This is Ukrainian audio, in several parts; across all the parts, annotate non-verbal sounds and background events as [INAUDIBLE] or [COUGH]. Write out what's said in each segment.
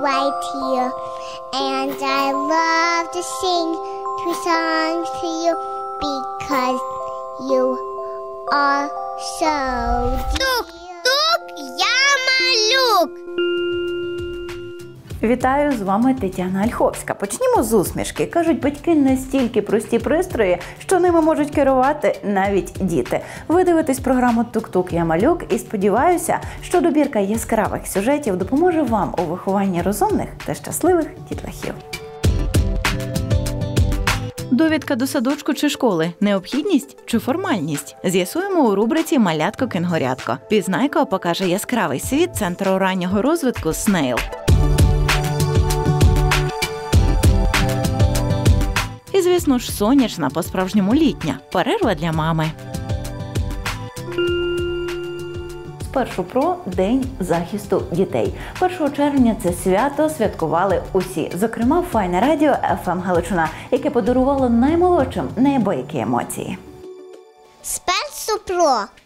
right here. And I love to sing two songs to you because you are so dear. Вітаю з вами Тетяна Ольховська. Почнімо з усмішки. Кажуть, батьки настільки прості пристрої, що ними можуть керувати навіть діти. Ви дивитесь програму Тук-Тук Я малюк і сподіваюся, що добірка яскравих сюжетів допоможе вам у вихованні розумних та щасливих дітлахів. Довідка до садочку чи школи необхідність чи формальність? З'ясуємо у рубриці Малятко кенгурятко. Пізнайко покаже яскравий світ центру раннього розвитку Снейл. Звісно ж, сонячна, по-справжньому літня перерва для мами. Спершу про День захисту дітей. 1 червня це свято святкували усі, зокрема, файне радіо «ФМ Галичина, яке подарувало наймолодшим неабиякі емоції. Спершу про.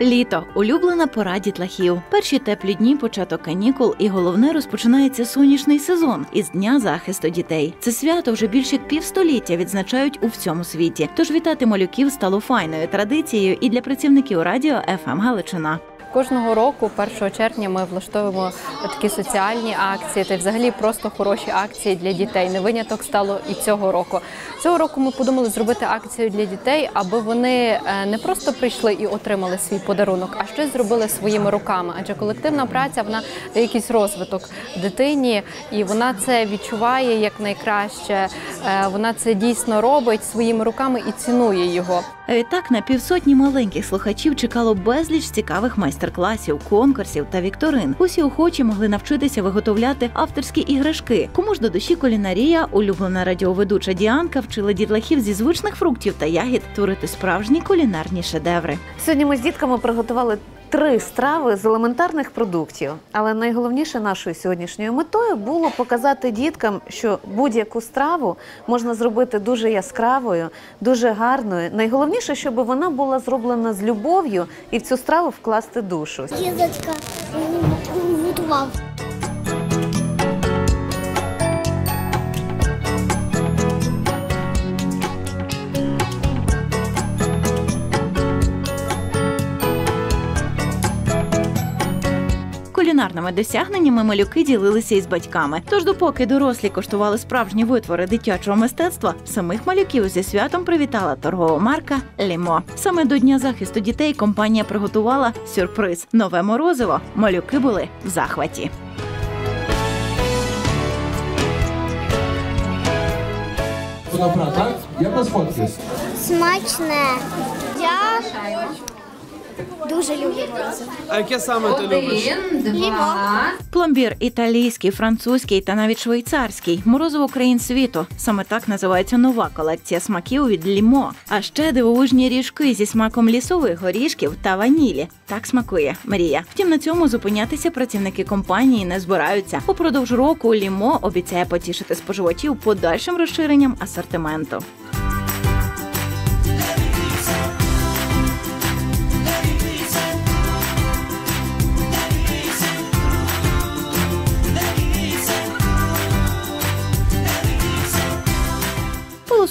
Літо улюблена пора дітлахів. Перші теплі дні, початок канікул, і головне розпочинається сонячний сезон із дня захисту дітей. Це свято вже більше як півстоліття відзначають у всьому світі. Тож вітати малюків стало файною традицією і для працівників радіо «ФМ Галичина. Кожного року, 1 червня, ми влаштовуємо такі соціальні акції та взагалі просто хороші акції для дітей. Не виняток стало і цього року. Цього року ми подумали зробити акцію для дітей, аби вони е, не просто прийшли і отримали свій подарунок, а щось зробили своїми руками. Адже колективна праця вона дає якийсь розвиток дитині, і вона це відчуває як найкраще. Е, Вона це дійсно робить своїми руками і цінує його. Відтак на півсотні маленьких слухачів чекало безліч цікавих майстер-класів, конкурсів та вікторин. Усі охочі могли навчитися виготовляти авторські іграшки. Кому ж до душі кулінарія, улюблена радіоведуча Діанка вчила дітлахів зі звичних фруктів та ягід творити справжні кулінарні шедеври. Сьогодні ми з дітками приготували три страви з елементарних продуктів. Але найголовніше нашою сьогоднішньою метою було показати діткам, що будь-яку страву можна зробити дуже яскравою, дуже гарною. Найголовніше, щоб вона була зроблена з любов'ю і в цю страву вкласти душу. Дідочка готував. Кулінарними досягненнями малюки ділилися із батьками. Тож, допоки дорослі коштували справжні витвори дитячого мистецтва, самих малюків зі святом привітала торгова марка Лімо. Саме до дня захисту дітей компанія приготувала сюрприз нове морозиво. Малюки були в захваті. Добра, так? Я вас фоткаюсь. Смачне. Я дуже люблю морозиво. А яке саме ти любиш? Пломбір італійський, французький та навіть швейцарський морозиво країн світу. Саме так називається нова колекція смаків від Лімо. А ще дивовижні ріжки зі смаком лісових горішків та ванілі. Так смакує Мрія. Втім, на цьому зупинятися працівники компанії не збираються. Упродовж року Лімо обіцяє потішити споживачів подальшим розширенням асортименту.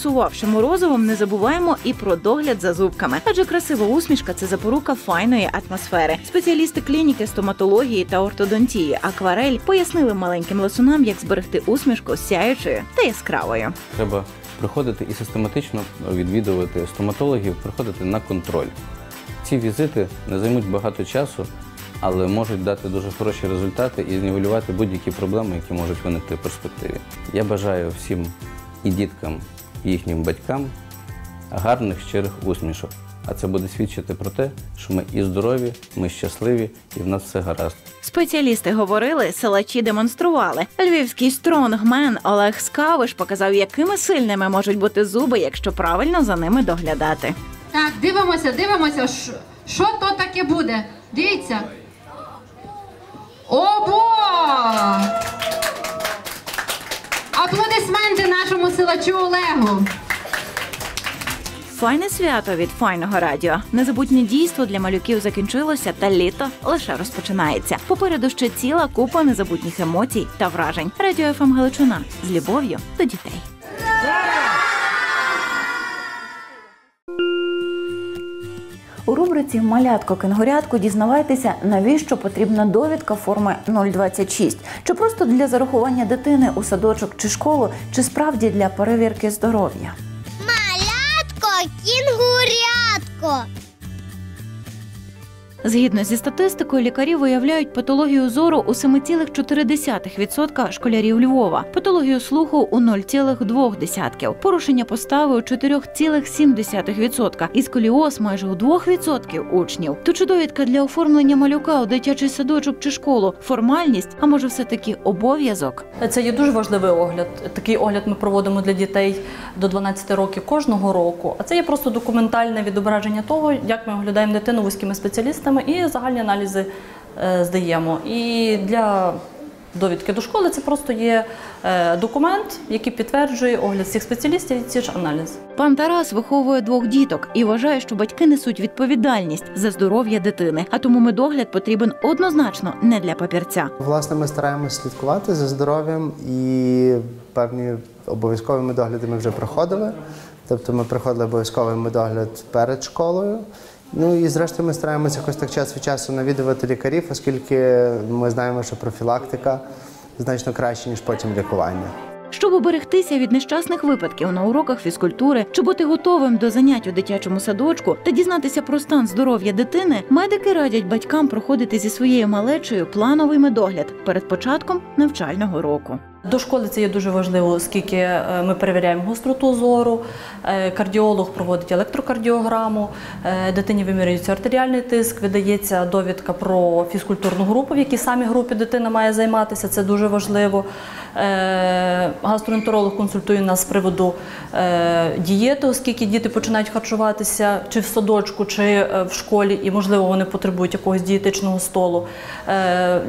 Полосувавши морозивом, не забуваємо і про догляд за зубками, адже красива усмішка це запорука файної атмосфери. Спеціалісти клініки стоматології та ортодонтії Акварель пояснили маленьким ласунам, як зберегти усмішку сяючою та яскравою. Треба приходити і систематично відвідувати стоматологів, приходити на контроль. Ці візити не займуть багато часу, але можуть дати дуже хороші результати і знівелювати будь-які проблеми, які можуть виникти в перспективі. Я бажаю всім і діткам, їхнім батькам гарних щирих усмішок. А це буде свідчити про те, що ми і здорові, ми щасливі, і в нас все гаразд. Спеціалісти говорили, силачі демонстрували. Львівський стронгмен Олег Скавиш показав, якими сильними можуть бути зуби, якщо правильно за ними доглядати. Так, дивимося, дивимося, що, що то таке буде. Дивіться. Обо! Аплодисменти нашому силачу Олегу. файне свято від файного радіо. Незабутнє дійство для малюків закінчилося, та літо лише розпочинається. Попереду ще ціла купа незабутніх емоцій та вражень. Радіо ФМ Галичина з любов'ю до дітей. У рубриці Малятко кенгурятко дізнавайтеся, навіщо потрібна довідка форми 026. Чи просто для зарахування дитини у садочок чи школу, чи справді для перевірки здоров'я. Малятко, кінгурятко. Згідно зі статистикою, лікарі виявляють патологію зору у 7,4% школярів Львова, патологію слуху у 0,2%, порушення постави у 4,7% і сколіоз майже у 2% учнів. То чи довідка для оформлення малюка у дитячий садочок чи школу формальність, а може все таки обов'язок? Це є дуже важливий огляд. Такий огляд ми проводимо для дітей до 12 років кожного року. А це є просто документальне відображення того, як ми оглядаємо дитину вузькими спеціалістами і загальні аналізи е, здаємо. І для довідки до школи це просто є е, документ, який підтверджує огляд всіх спеціалістів і ці ж аналізи. Пан Тарас виховує двох діток і вважає, що батьки несуть відповідальність за здоров'я дитини, а тому медогляд потрібен однозначно не для папірця. Власне, ми стараємося слідкувати за здоров'ям і певні обов'язкові медогляди ми вже проходили. Тобто ми проходили обов'язковий медогляд перед школою. Ну і зрештою ми стараємося якось так час від часу навідувати лікарів, оскільки ми знаємо, що профілактика значно краще, ніж потім лікування. Щоб уберегтися від нещасних випадків на уроках фізкультури, чи бути готовим до занять у дитячому садочку та дізнатися про стан здоров'я дитини, медики радять батькам проходити зі своєю малечею плановий медогляд перед початком навчального року. До школи це є дуже важливо, оскільки е, ми перевіряємо гостроту зору, е, кардіолог проводить електрокардіограму, е, дитині вимірюється артеріальний тиск, видається довідка про фізкультурну групу, в якій самі групі дитина має займатися. Це дуже важливо. Е, Гастроентеролог консультує нас з приводу е, дієти, оскільки діти починають харчуватися чи в садочку, чи е, в школі, і можливо вони потребують якогось дієтичного столу.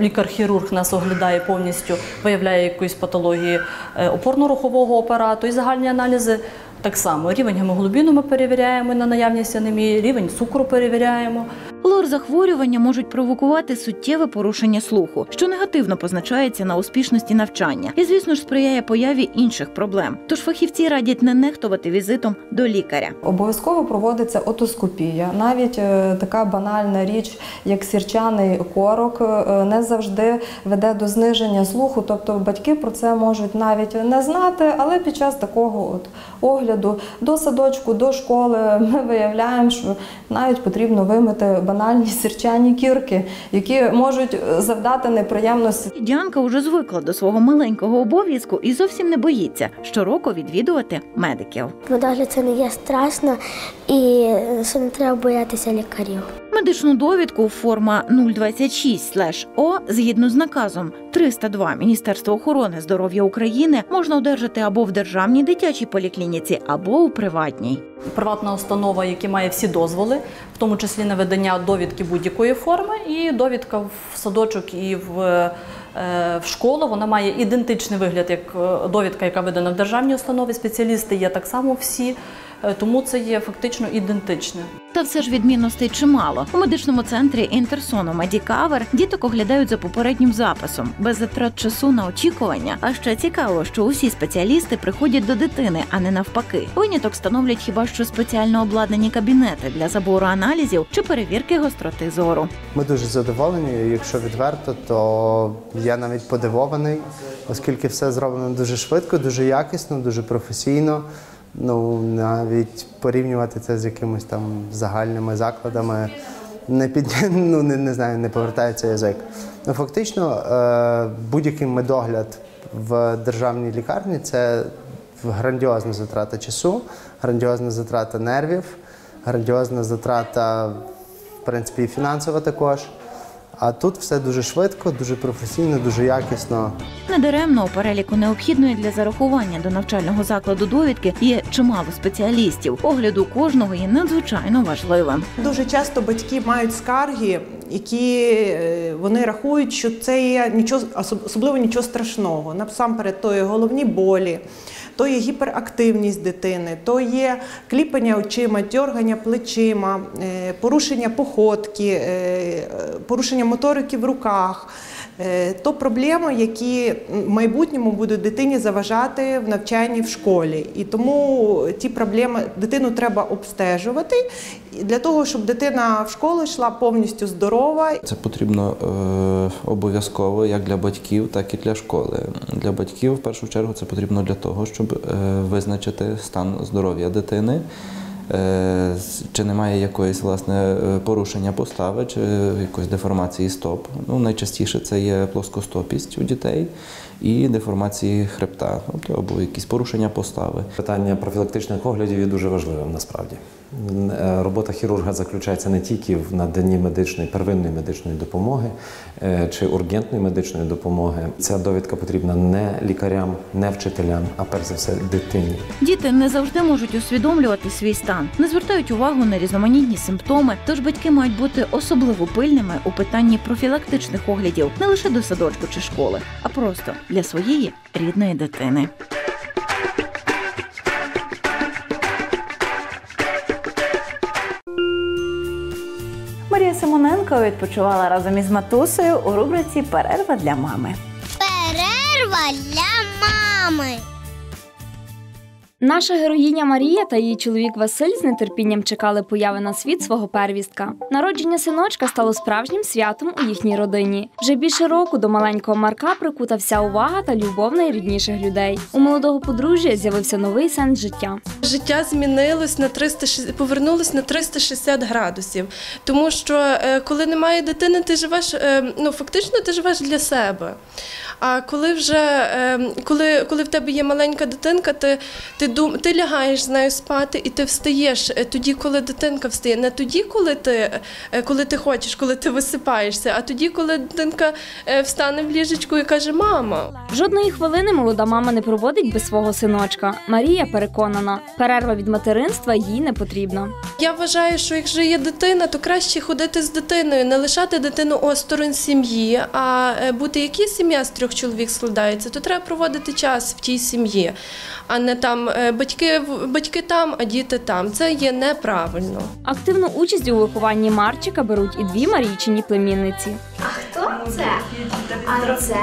Лікар-хірург нас оглядає повністю, виявляє якоїсь патології опорно-рухового апарату і загальні аналізи. Так само рівень гемоглобіну ми перевіряємо на наявність анемії, рівень цукру перевіряємо. Лор захворювання можуть провокувати суттєве порушення слуху, що негативно позначається на успішності навчання, і звісно ж сприяє появі інших проблем. Тож фахівці радять не нехтувати візитом до лікаря. Обов'язково проводиться отоскопія. Навіть е, така банальна річ, як сірчаний корок, е, не завжди веде до зниження слуху. Тобто батьки про це можуть навіть не знати, але під час такого от огляду до садочку, до школи ми виявляємо, що навіть потрібно вимити банальні сірчані кірки, які можуть е, завдати неприємності Діанка уже звикла до свого маленького обов'язку і зовсім не боїться щороку відвідувати медиків. Вдалі це не є страшно і що не треба боятися лікарів. Медичну довідку форма 026-О згідно з наказом 302 Міністерства охорони здоров'я України можна одержати або в державній дитячій поліклініці, або у приватній. Приватна установа, яка має всі дозволи, в тому числі на видання довідки будь-якої форми, і довідка в садочок і в, е, в школу. Вона має ідентичний вигляд, як е, довідка, яка видана в державній установі. Спеціалісти є так само всі, тому це є фактично ідентичне. Та все ж відмінностей чимало. У медичному центрі Інтерсону Медікавер діток оглядають за попереднім записом, без затрат часу на очікування. А ще цікаво, що усі спеціалісти приходять до дитини, а не навпаки. Виняток становлять хіба що спеціально обладнані кабінети для забору аналізів чи перевірки гостроти зору. Ми дуже задоволені. Якщо відверто, то я навіть подивований, оскільки все зроблено дуже швидко, дуже якісно, дуже професійно. Ну навіть порівнювати це з якимись там загальними закладами не під [LAUGHS] ну не, не знаю, не повертається язик. Ну фактично, е, будь-який медогляд в державній лікарні це грандіозна затрата часу, грандіозна затрата нервів, грандіозна затрата, в принципі, і фінансова також. А тут все дуже швидко, дуже професійно, дуже якісно. Недаремно у переліку необхідної для зарахування до навчального закладу довідки є чимало спеціалістів. Огляду кожного є надзвичайно важливим. Дуже часто батьки мають скарги, які е, вони рахують, що це є нічого особ- особливо нічого страшного. Насамперед, то є головні болі, то є гіперактивність дитини, то є кліпання очима, дьоргання плечима, е, порушення походки, е, порушення моторики в руках. Е, То проблеми, які в майбутньому будуть дитині заважати в навчанні в школі. І тому ті проблеми дитину треба обстежувати для того, щоб дитина в школу йшла повністю здорова. Це потрібно е, обов'язково як для батьків, так і для школи. Для батьків в першу чергу це потрібно для того, щоб е, визначити стан здоров'я дитини. Е, Чи немає якоїсь власне е, порушення постави, чи якоїсь деформації стоп. Ну, найчастіше це є плоскостопість у дітей і деформації хребта, тобто або якісь порушення постави. Питання профілактичних оглядів є дуже важливим насправді. Е, Робота хірурга заключається не тільки в наданні медичної первинної медичної допомоги е, чи ургентної медичної допомоги. Ця довідка потрібна не лікарям, не вчителям, а перш за все дитині. Діти не завжди можуть усвідомлювати свій стан, не звертають увагу на різноманітні симптоми, тож батьки мають бути особливо пильними у питанні профілактичних оглядів не лише до садочку чи школи, а просто для своєї рідної дитини. Симоненко відпочивала разом із матусею у рубриці Перерва для мами. Перерва для мами. Наша героїня Марія та її чоловік Василь з нетерпінням чекали появи на світ свого первістка. Народження синочка стало справжнім святом у їхній родині. Вже більше року до маленького Марка прикута вся увага та любов найрідніших людей. У молодого подружжя з'явився новий сенс життя. Життя змінилось на 360, повернулось на 360 градусів. Тому що е, коли немає дитини, ти живеш, е, ну фактично ти живеш для себе. А коли вже е, коли, коли в тебе є маленька дитинка, ти, ти, дум, ти лягаєш з нею спати і ти встаєш е, тоді, коли дитинка встає. Не тоді, коли ти, е, коли ти хочеш, коли ти висипаєшся, а тоді, коли дитинка е, встане в ліжечку і каже: Мама. Жодної хвилини молода мама не проводить без свого синочка. Марія переконана, перерва від материнства їй не потрібна. Я вважаю, що якщо є дитина, то краще ходити з дитиною, не лишати дитину осторонь сім'ї, а бути які сім'я з трьох чоловік складається, то треба проводити час в тій сім'ї, а не там е, батьки, батьки там, а діти там. Це є неправильно. Активну участь у вихованні Марчика беруть і дві Марійчині племінниці. А Хто це? А це.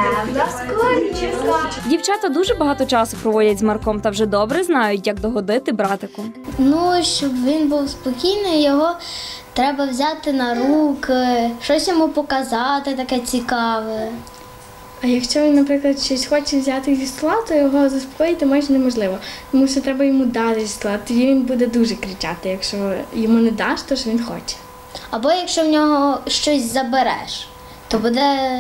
Дівчата дуже багато часу проводять з Марком та вже добре знають, як догодити братику. Ну, щоб він був спокійний, його треба взяти на руки, щось йому показати таке цікаве. А якщо він, наприклад, щось хоче взяти зі стола, то його заспокоїти майже неможливо. Тому що треба йому дати зі стола. Тоді він буде дуже кричати. Якщо йому не даш, то що він хоче. Або якщо в нього щось забереш, то буде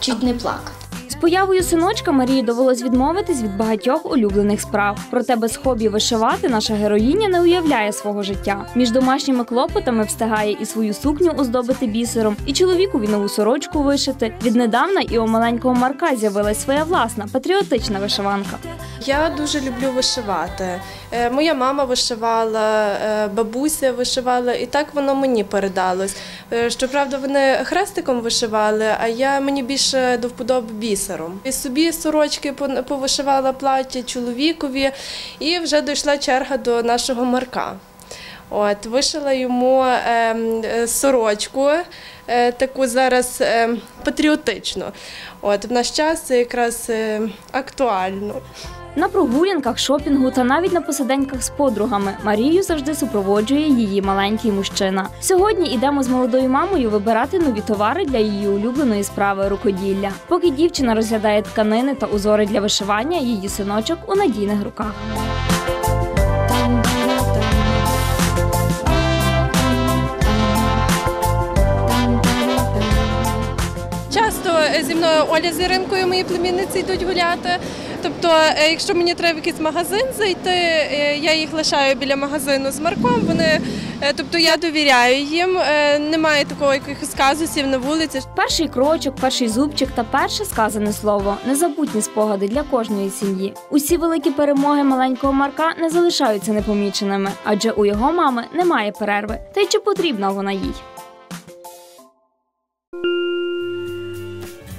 чуть не плакати. Появою синочка Марії довелось відмовитись від багатьох улюблених справ. Проте без хобі вишивати наша героїня не уявляє свого життя. Між домашніми клопотами встигає і свою сукню оздобити бісером, і чоловікові нову сорочку вишити. Віднедавна і у маленького Марка з'явилась своя власна патріотична вишиванка. Я дуже люблю вишивати. Е, Моя мама вишивала, е, бабуся вишивала, і так воно мені передалось. Е, Щоправда, вони хрестиком вишивали, а я мені більше до вподоби бісером. І собі сорочки повишивала плаття чоловікові, і вже дійшла черга до нашого Марка. От, вишила йому е, сорочку, е, таку зараз е, патріотичну. От, в наш час це якраз е, актуально. На прогулянках, шопінгу та навіть на посиденьках з подругами Марію завжди супроводжує її маленький мужчина. Сьогодні йдемо з молодою мамою вибирати нові товари для її улюбленої справи рукоділля. Поки дівчина розглядає тканини та узори для вишивання, її синочок у надійних руках. Часто е, зі мною Оля з Іринкою, мої племінниці, йдуть гуляти. Тобто, е, якщо мені треба в якийсь магазин зайти, е, я їх лишаю біля магазину з Марком. Вони, е, тобто я довіряю їм. Немає такого якихось казусів на вулиці. Перший крочок, перший зубчик та перше сказане слово незабутні спогади для кожної сім'ї. Усі великі перемоги маленького Марка не залишаються непоміченими, адже у його мами немає перерви. Та й чи потрібна вона їй?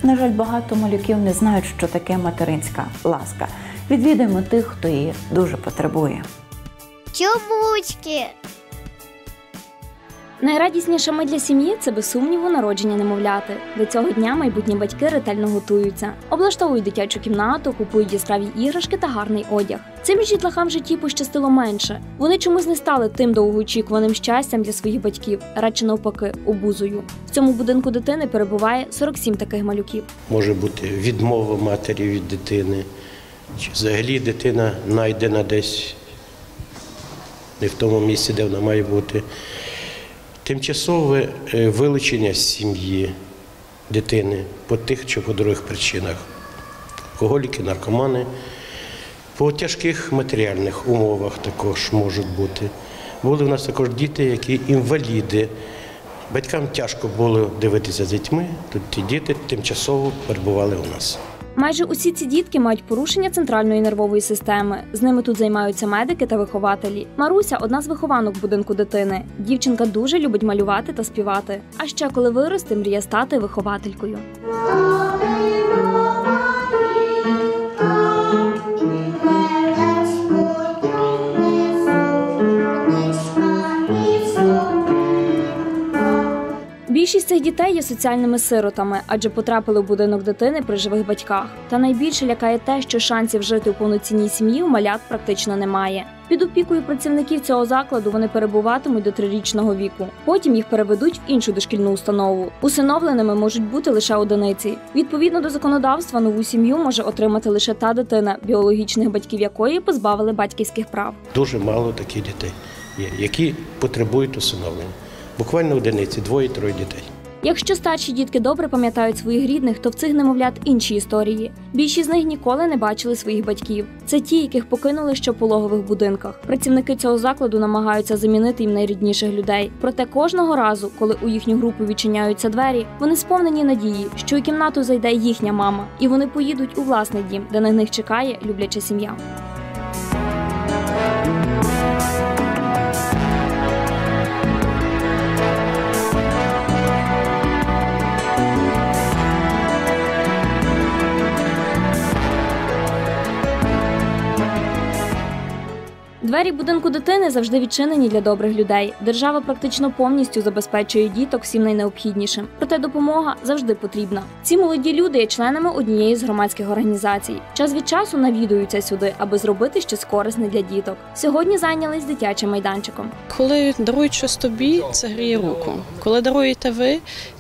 На жаль, багато малюків не знають, що таке материнська ласка. Відвідаємо тих, хто її дуже потребує. Чубучки. Найрадісніша мить для сім'ї це без сумніву народження немовляти. До цього дня майбутні батьки ретельно готуються, облаштовують дитячу кімнату, купують яскраві іграшки та гарний одяг. Цим ж дітлахам в житті пощастило менше. Вони чомусь не стали тим довгоочікуваним щастям для своїх батьків, радше навпаки, обузою. В цьому будинку дитини перебуває 47 таких малюків. Може бути відмова матері від дитини, чи взагалі дитина знайдена десь не в тому місці, де вона має бути. Тимчасове е, вилучення з сім'ї дитини по тих чи по других причинах. Алкоголіки, наркомани, по тяжких матеріальних умовах також можуть бути. Були в нас також діти, які інваліди. Батькам тяжко було дивитися з дітьми, тут ті діти тимчасово перебували у нас. Майже усі ці дітки мають порушення центральної нервової системи. З ними тут займаються медики та вихователі. Маруся одна з вихованок будинку дитини. Дівчинка дуже любить малювати та співати. А ще коли виросте, мріє стати вихователькою. Дітей є соціальними сиротами, адже потрапили в будинок дитини при живих батьках. Та найбільше лякає те, що шансів жити у повноцінній сім'ї у малят практично немає. Під опікою працівників цього закладу вони перебуватимуть до трирічного віку. Потім їх переведуть в іншу дошкільну установу. Усиновленими можуть бути лише одиниці. Відповідно до законодавства, нову сім'ю може отримати лише та дитина, біологічних батьків якої позбавили батьківських прав. Дуже мало таких дітей є, які потребують усиновлення. Буквально одиниці, двоє-троє дітей. Якщо старші дітки добре пам'ятають своїх рідних, то в цих немовлят інші історії. Більшість з них ніколи не бачили своїх батьків. Це ті, яких покинули ще в пологових будинках. Працівники цього закладу намагаються замінити їм найрідніших людей. Проте кожного разу, коли у їхню групу відчиняються двері, вони сповнені надії, що у кімнату зайде їхня мама, і вони поїдуть у власний дім, де на них чекає любляча сім'я. Двері будинку дитини завжди відчинені для добрих людей. Держава практично повністю забезпечує діток всім найнеобхіднішим. Проте допомога завжди потрібна. Ці молоді люди є членами однієї з громадських організацій. Час від часу навідуються сюди, аби зробити щось корисне для діток. Сьогодні зайнялись дитячим майданчиком. Коли дарують щось тобі, це гріє руку. Коли даруєте ви,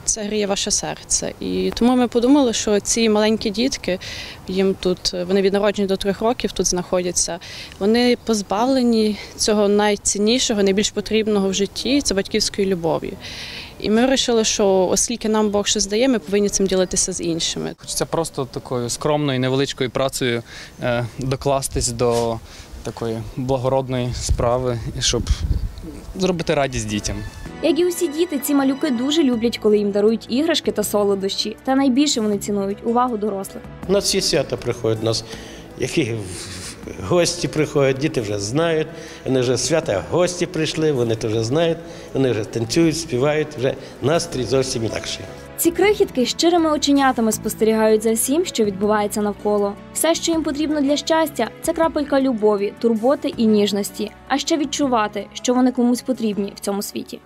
це гріє ваше серце. І тому ми подумали, що ці маленькі дітки, їм тут вони від народження до трьох років тут знаходяться. Вони позбавлені цього найціннішого, найбільш потрібного в житті це батьківської любові. І ми вирішили, що оскільки нам Бог щось дає, ми повинні цим ділитися з іншими. Хочеться просто такою скромною невеличкою працею е, докластись до такої благородної справи, щоб зробити радість дітям. Як і усі діти, ці малюки дуже люблять, коли їм дарують іграшки та солодощі. Та найбільше вони цінують увагу дорослих. У нас всі свята приходять, у нас які гості приходять, діти вже знають, вони вже свята гості прийшли, вони то вже знають, вони вже танцюють, співають, вже настрій зовсім інакший. Ці крихітки щирими оченятами спостерігають за всім, що відбувається навколо. Все, що їм потрібно для щастя, це крапелька любові, турботи і ніжності, а ще відчувати, що вони комусь потрібні в цьому світі.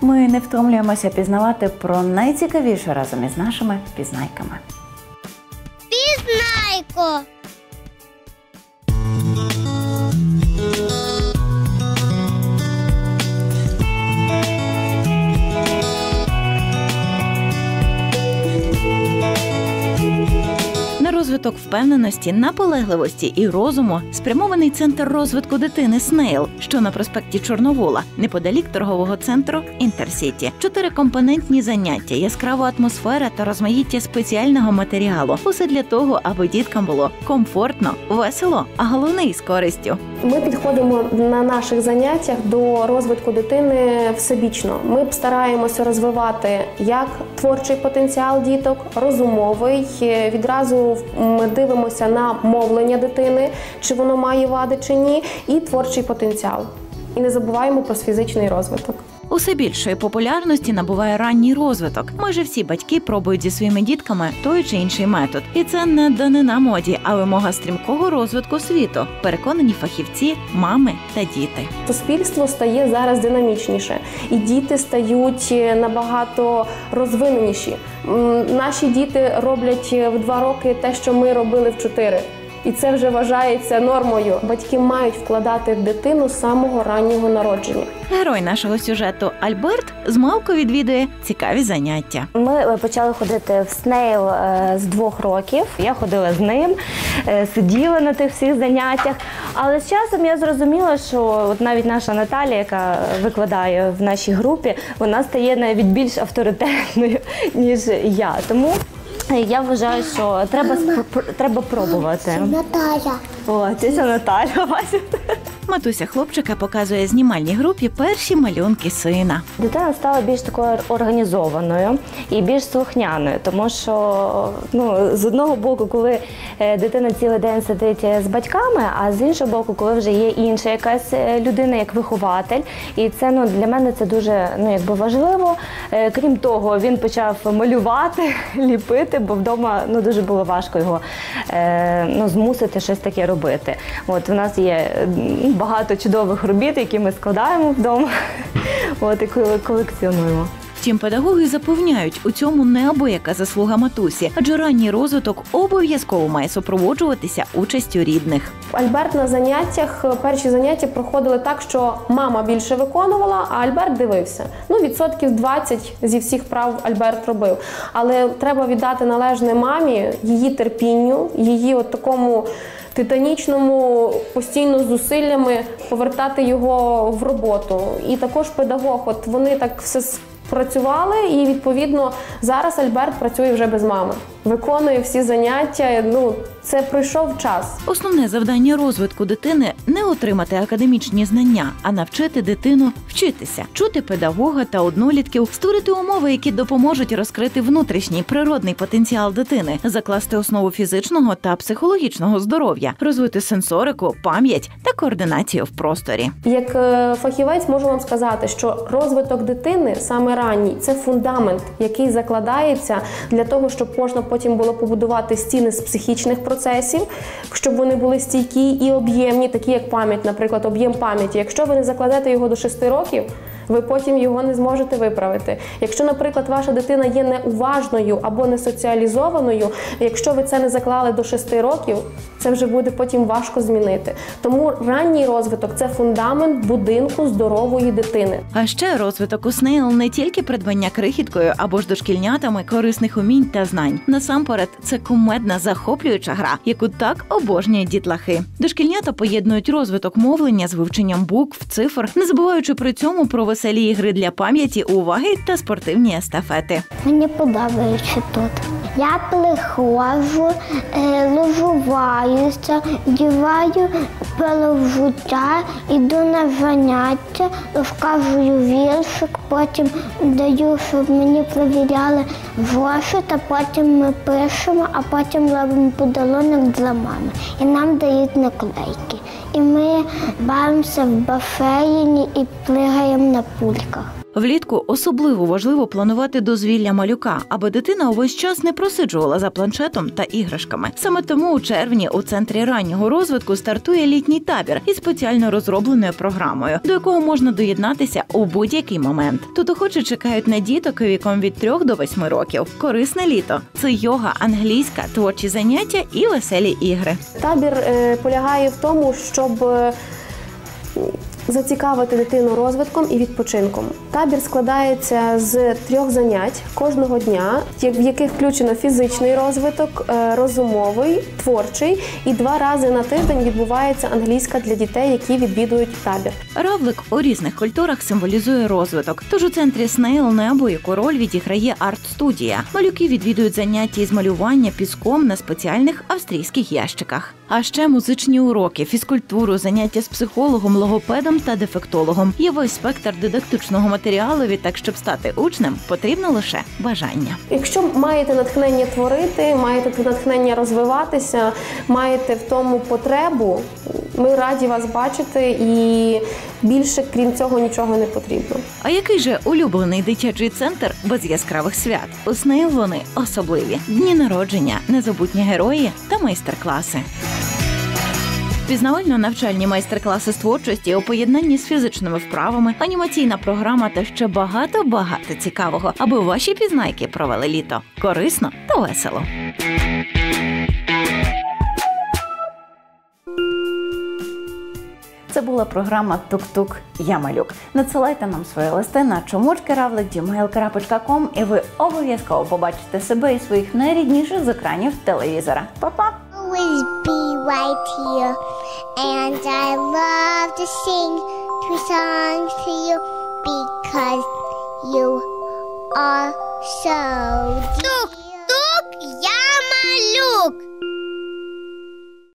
Ми не втомлюємося пізнавати про найцікавіше разом із нашими пізнайками. Пізнайко. Розвиток впевненості, наполегливості і розуму спрямований центр розвитку дитини Снейл, що на проспекті Чорновола, неподалік торгового центру Інтерсіті. Чотирикомпонентні заняття, яскрава атмосфера та розмаїття спеціального матеріалу. Усе для того, аби діткам було комфортно, весело, а головне із користю. Ми підходимо на наших заняттях до розвитку дитини всебічно. Ми стараємося розвивати як творчий потенціал діток, розумовий. Відразу ми дивимося на мовлення дитини, чи воно має вади чи ні, і творчий потенціал. І не забуваємо про фізичний розвиток. Усе більшої популярності набуває ранній розвиток. Майже всі батьки пробують зі своїми дітками той чи інший метод, і це не данина моді, а вимога стрімкого розвитку світу. Переконані фахівці, мами та діти. Суспільство стає зараз динамічніше, і діти стають е, набагато розвиненіші. Наші діти роблять е, в два роки те, що ми робили в чотири. І це вже вважається нормою. Батьки мають вкладати в дитину з самого раннього народження. Герой нашого сюжету Альберт змалку відвідує цікаві заняття. Ми е, почали ходити в снейл з двох років. Я ходила з ним, е, сиділа на тих всіх заняттях. Але з часом я зрозуміла, що от навіть наша Наталія, яка викладає в нашій групі, вона стає навіть більш авторитетною, [LAUGHS] ніж я. Тому я вважаю, що треба спро- пр- треба пробувати. Наталя. О, це Наталя. Вася. Матуся хлопчика показує знімальній групі перші малюнки сина. Дитина стала більш такою організованою і більш слухняною, тому що ну, з одного боку, коли е, дитина цілий день сидить е, з батьками, а з іншого боку, коли вже є інша якась е, людина, як вихователь, і це ну для мене це дуже ну якби важливо. Крім того, він почав малювати, [LAUGHS] ліпити, бо вдома ну дуже було важко його ну, змусити щось таке робити. От у нас є багато чудових робіт, які ми складаємо вдома. [LAUGHS] От і коле- колекціонуємо. Втім, педагоги запевняють, у цьому неабияка заслуга матусі, адже ранній розвиток обов'язково має супроводжуватися участю рідних. Альберт на заняттях, е, перші заняття проходили так, що мама більше виконувала, а Альберт дивився. Ну, відсотків 20 зі всіх прав Альберт робив. Але треба віддати належне мамі, її терпінню, її от такому. Титанічному постійно зусиллями повертати його в роботу. І також педагог, от вони так все спрацювали, і відповідно зараз Альберт працює вже без мами, виконує всі заняття. Ну це пройшов час. Основне завдання розвитку дитини не отримати академічні знання, а навчити дитину вчитися, чути педагога та однолітків, створити умови, які допоможуть розкрити внутрішній природний потенціал дитини, закласти основу фізичного та психологічного здоров'я, розвити сенсорику, пам'ять та координацію в просторі. Як е, фахівець можу вам сказати, що розвиток дитини саме ранній це фундамент, який закладається для того, щоб можна потім було побудувати стіни з психічних процесів, щоб вони були стійкі і об'ємні, такі як пам'ять, наприклад, об'єм пам'яті. Якщо ви не закладете його до 6 років. Ви потім його не зможете виправити. Якщо, наприклад, ваша дитина є неуважною або не соціалізованою, якщо ви це не заклали до 6 років, це вже буде потім важко змінити. Тому ранній розвиток це фундамент будинку здорової дитини. А ще розвиток у Снейл не тільки придбання крихіткою або ж дошкільнятами корисних умінь та знань. Насамперед, це кумедна захоплююча гра, яку так обожнюють дітлахи. Дошкільнята поєднують розвиток мовлення з вивченням букв, цифр, не забуваючи при цьому про веселі ігри для пам'яті, уваги та спортивні естафети. Мені подобається тут. Я приходжу, е, лежуваюся, діваю перевуття, іду на заняття, розказую віршик, потім даю, щоб мені перевіряли зошит, а потім ми пишемо, а потім робимо подарунок для мами. І нам дають наклейки. І ми бавимося в басейні і плигаємо на пульках. Влітку особливо важливо планувати дозвілля малюка, аби дитина увесь час не просиджувала за планшетом та іграшками. Саме тому у червні у центрі раннього розвитку стартує літній табір із спеціально розробленою програмою, до якого можна доєднатися у будь-який момент. Тут охочі чекають на діток віком від 3 до 8 років. Корисне літо це йога, англійська, творчі заняття і веселі ігри. Табір е, полягає в тому, щоб зацікавити дитину розвитком і відпочинком. Табір складається з трьох занять кожного дня, в яких включено фізичний розвиток, е, розумовий, творчий, і два рази на тиждень відбувається англійська для дітей, які відвідують табір. Равлик у різних культурах символізує розвиток. Тож у центрі Снейл неабияку роль відіграє арт-студія. Малюки відвідують заняття із малювання піском на спеціальних австрійських ящиках. А ще музичні уроки, фізкультуру, заняття з психологом, логопедом та дефектологом. Є весь спектр дидактичного матеріалу. Відтак, щоб стати учнем, потрібно лише бажання. Якщо маєте натхнення творити, маєте натхнення розвиватися, маєте в тому потребу, Ми раді вас бачити і більше, крім цього, нічого не потрібно. А який же улюблений дитячий центр без яскравих свят? З нею вони особливі: дні народження, незабутні герої та майстер-класи. Пізнавально-навчальні майстер-класи з творчості у поєднанні з фізичними вправами, анімаційна програма та ще багато багато цікавого, аби ваші пізнайки провели літо корисно та весело. Це була програма Тук-Тук Ямалюк. Надсилайте нам свої листи на чомучкиравлик.gmail.com і ви обов'язково побачите себе і своїх найрідніших з екранів телевізора. Па-па! Always be right here, and I love to sing two songs to you because you are so dear. Тук-тук, я малюк!